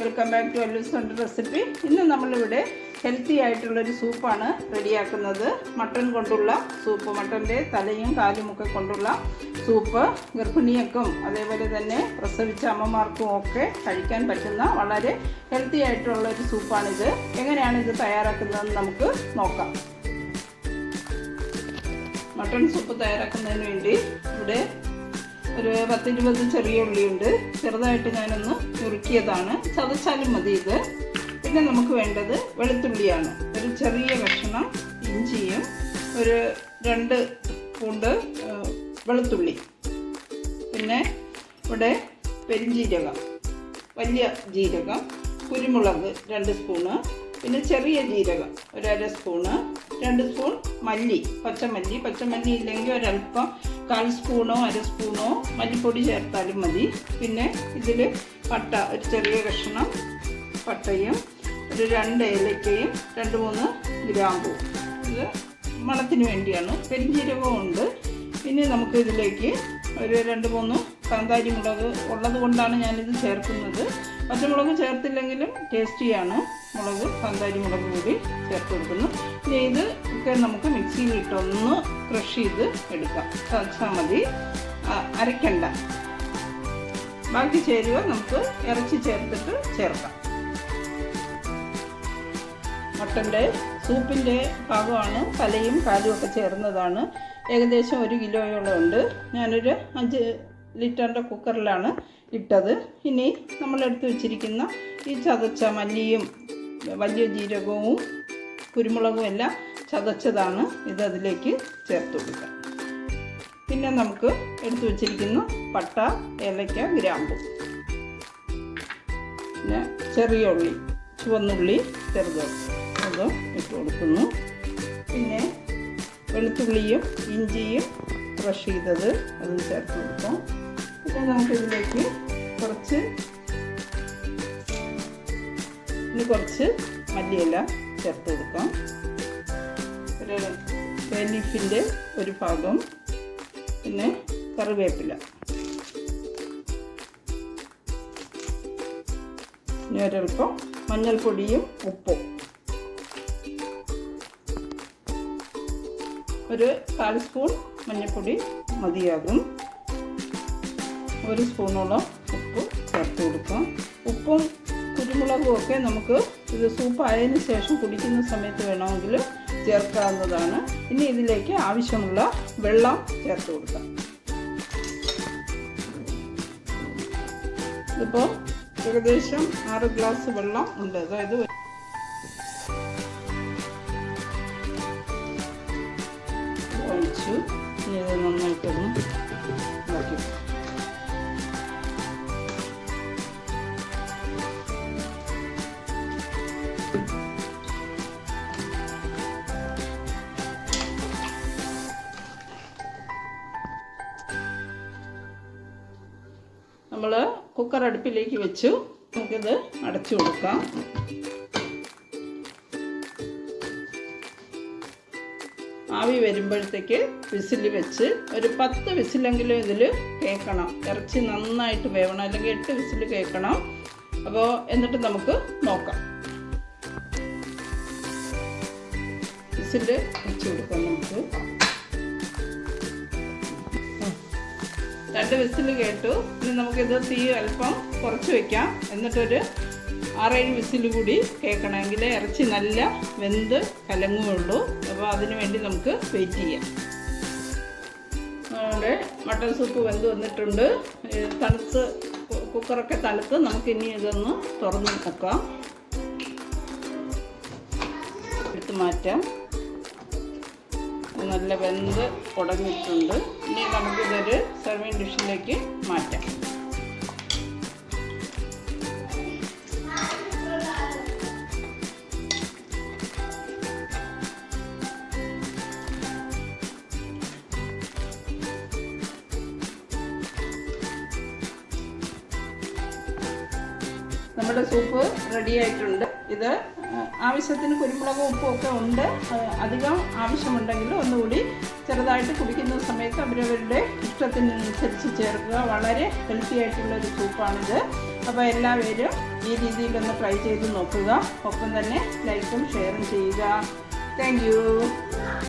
Welcome back to Allu's recipe ഇന്ന് നമ്മളിവിടെ healthy ആയിട്ടുള്ളൊരു സൂപ്പാണ് റെഡിയാക്കുന്നത്. മട്ടൺ കൊണ്ടുള്ള സൂപ്പ് മട്ടന്റെ തലയും കാലും ഒക്കെ കൊണ്ടുള്ള സൂപ്പ് ഗർഭിണിയക്കും അതേപോലെ തന്നെ പ്രസവിച്ച അമ്മമാർക്കും ഒക്കെ കഴിക്കാൻ പറ്റുന്ന വളരെ ഹെൽത്തി ആയിട്ടുള്ളൊരു സൂപ്പാണിത്. എങ്ങനെയാണ് ഇത് തയ്യാറാക്കുന്നതെന്ന് നമുക്ക് നോക്കാം. മട്ടൺ സൂപ്പ് തയ്യാറാക്കുന്നതിന് വേണ്ടി ഇവിടെ ഒരു പത്തിരുപത് ചെറിയ ഉള്ളിയുണ്ട്. ചെറുതായിട്ട് ഞാനൊന്ന് നുറുക്കിയതാണ് ചതച്ചാലും മതി ഇത്. പിന്നെ നമുക്ക് വേണ്ടത് വെളുത്തുള്ളിയാണ്. ഒരു ചെറിയ കഷ്ണം ഇഞ്ചിയും ഒരു രണ്ട് പൂണ്ട് വെളുത്തുള്ളി. പിന്നെ ഇവിടെ പെരിഞ്ജീരകം വലിയ ജീരകം കുരുമുളക് രണ്ട് സ്പൂണ് പിന്നെ ചെറിയ ജീരകം ഒരു അര സ്പൂണ് രണ്ട് സ്പൂൺ മല്ലി പച്ചമല്ലി. പച്ചമല്ലി ഇല്ലെങ്കിൽ ഒരല്പം കാൽ സ്പൂണോ അര സ്പൂണോ മല്ലിപ്പൊടി ചേർത്താലും മതി. പിന്നെ ഇതിൽ പട്ട ഒരു ചെറിയ കഷ്ണം പട്ടയും ഒരു രണ്ട് ഏലക്കയും രണ്ട് മൂന്ന് ഗ്രാമ്പും. ഇത് മണത്തിന് വേണ്ടിയാണ്. പെരിഞ്ജീരകവും ഉണ്ട്. പിന്നെ നമുക്ക് ഇതിലേക്ക് ഒരു രണ്ട് മൂന്ന് കാന്താരി മുളക് ഉള്ളത് കൊണ്ടാണ് ഞാനിത് ചേർക്കുന്നത്. പച്ചമുളക് ചേർത്തില്ലെങ്കിലും ടേസ്റ്റിയാണ്. മുളക് കാന്താരി മുളക് കൂടി ചേർത്ത് കൊടുക്കുന്നു. ഇനി ഇത് ഒക്കെ നമുക്ക് മിക്സിയിലിട്ടൊന്ന് ക്രഷ് ചെയ്ത് എടുക്കാം ചതച്ചാൽ മതി. അരയ്ക്കണ്ട. ബാക്കി ചേരുവ നമുക്ക് ഇറച്ചി ചേർത്തിട്ട് ചേർക്കാം. മട്ടന്റെ സൂപ്പിന്റെ ഭാഗമാണ് തലയും കാലും ഒക്കെ ചേർന്നതാണ്. ഏകദേശം ഒരു കിലോയോളം ഉണ്ട്. ഞാനൊരു അഞ്ച് ലിറ്ററിന്റെ കുക്കറിലാണ് ഇട്ടത്. ഇനി നമ്മളെടുത്ത് വെച്ചിരിക്കുന്ന ഈ ചതച്ച മല്ലിയും വലിയ ജീരകവും കുരുമുളകും എല്ലാം ചതച്ചതാണ് ഇത് അതിലേക്ക് ചേർത്ത് കൊടുക്കുക. പിന്നെ നമുക്ക് എടുത്തു വെച്ചിരിക്കുന്ന പട്ട ഏലക്ക ഗ്രാമ്പു. പിന്നെ ചെറിയ ഉള്ളി ചുവന്നുള്ളി ചെറുത് അതും ഇട്ട് കൊടുക്കുന്നു. പിന്നെ വെളുത്തുള്ളിയും ഇഞ്ചിയും ക്രഷ് ചെയ്തത് അതും ചേർത്ത് കൊടുക്കാം. പിന്നെ നമുക്കിതിലേക്ക് കുറച്ച് ഇനി കുറച്ച് മല്ലിയില ചേർത്ത് കൊടുക്കാം. ഒരു ലീഫിന്റെ ഒരു ഭാഗം പിന്നെ കറിവേപ്പില. ഇനി ഒരൽപ്പം മഞ്ഞൾപ്പൊടിയും ഉപ്പും. ഒരു കാൽ സ്പൂൺ മഞ്ഞൾപ്പൊടി മതിയാകും. ഒരു സ്പൂണോളം ഉപ്പ് ചേർത്ത് കൊടുക്കാം. ഉപ്പും കുരുമുളകും ഒക്കെ നമുക്ക് ഇത് ആയതിന് ശേഷം കുടിക്കുന്ന സമയത്ത് വേണമെങ്കിൽ ചേർക്കാവുന്നതാണ്. ഇനി ഇതിലേക്ക് ആവശ്യമുള്ള വെള്ളം ചേർത്ത് കൊടുക്കാം. ഇതിപ്പോൾ ഏകദേശം ആറ് ഗ്ലാസ് വെള്ളം ഉണ്ട്. അതായത് ഒഴിച്ചു ഇനി ഇത് നന്നായിട്ടൊന്ന് നമ്മൾ കുക്കർ അടുപ്പിലേക്ക് വെച്ചു. നമുക്കിത് അടച്ചു കൊടുക്കാം. ആവി വരുമ്പോഴത്തേക്ക് വിസിൽ വെച്ച് ഒരു പത്ത് വിസിലെങ്കിലും ഇതിൽ കേൾക്കണം ഇറച്ചി നന്നായിട്ട് വേവണം. അല്ലെങ്കിൽ എട്ട് വിസിൽ കേൾക്കണം അപ്പോൾ എന്നിട്ട് നമുക്ക് നോക്കാം. വിസിൽ വെച്ച് കൊടുക്കാം നമുക്ക്. രണ്ട് വിസിൽ കേട്ടു. ഇനി നമുക്കിത് തീ അല്പം കുറച്ച് വെക്കാം. എന്നിട്ടൊരു ആറേഴ് വിസിൽ കൂടി കേൾക്കണമെങ്കിൽ ഇറച്ചി നല്ല വെന്ത് കലങ്ങുകയുള്ളൂ. അപ്പോൾ അതിന് വേണ്ടി നമുക്ക് വെയിറ്റ് ചെയ്യാം. നമ്മുടെ മട്ടൻ സൂപ്പ് വെന്ത് വന്നിട്ടുണ്ട്. തണുത്ത് കുക്കറൊക്കെ തണുത്ത് നമുക്കിനി ഇതൊന്ന് തുറന്ന് നോക്കാം എടുത്ത് മാറ്റാം. നല്ല വെന്ത് ഉടഞ്ഞിട്ടുണ്ട് ഇനി നമുക്കിതൊരു സെർവിങ് ഡിഷിലേക്ക് മാറ്റാം. നമ്മുടെ സൂപ്പ് റെഡി ആയിട്ടുണ്ട്. ഇത് ആവശ്യത്തിന് കുരുമുളകും ഉപ്പും ഒക്കെ ഉണ്ട്. അധികം ആവശ്യമുണ്ടെങ്കിൽ ഒന്നുകൂടി ചെറുതായിട്ട് കുടിക്കുന്ന സമയത്ത് അവരവരുടെ ഇഷ്ടത്തിനനുസരിച്ച് ചേർക്കുക. വളരെ ഹെൽത്തി ആയിട്ടുള്ള ഒരു സൂപ്പാണിത്. അപ്പോൾ എല്ലാവരും ഈ രീതിയിലൊന്ന് ട്രൈ ചെയ്ത് നോക്കുക. ഒപ്പം തന്നെ ലൈക്കും ഷെയറും ചെയ്യുക. താങ്ക്